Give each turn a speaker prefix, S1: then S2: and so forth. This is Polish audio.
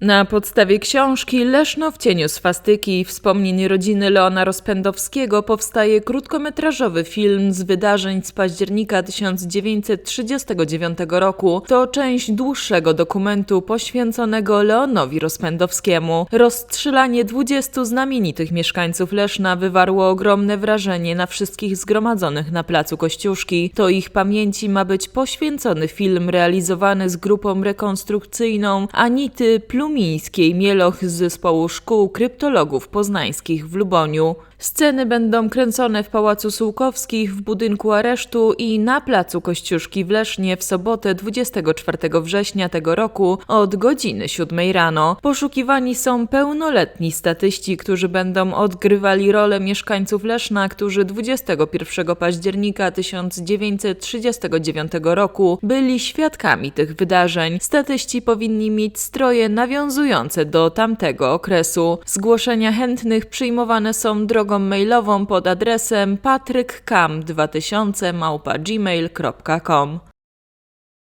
S1: Na podstawie książki Leszno w cieniu swastyki i wspomnień rodziny Leona Rozpędowskiego powstaje krótkometrażowy film z wydarzeń z października 1939 roku. To część dłuższego dokumentu poświęconego Leonowi Rozpędowskiemu. Rozstrzelanie 20 znamienitych mieszkańców Leszna wywarło ogromne wrażenie na wszystkich zgromadzonych na placu Kościuszki. To ich pamięci ma być poświęcony film realizowany z grupą rekonstrukcyjną Anity Plumińskiej-Mieloch z zespołu szkół kryptologów poznańskich w Luboniu. Sceny będą kręcone w Pałacu Sułkowskich, w budynku aresztu i na placu Kościuszki w Lesznie w sobotę 24 września tego roku od godziny 7 rano. Poszukiwani są pełnoletni statyści, którzy będą odgrywali rolę mieszkańców Leszna, którzy 21 października 1939 roku byli świadkami tych wydarzeń. Statyści powinni mieć stroje nawiązujące do tamtego okresu. Zgłoszenia chętnych przyjmowane są drogą mailową pod adresem patrykkam2000 małpa gmail.com.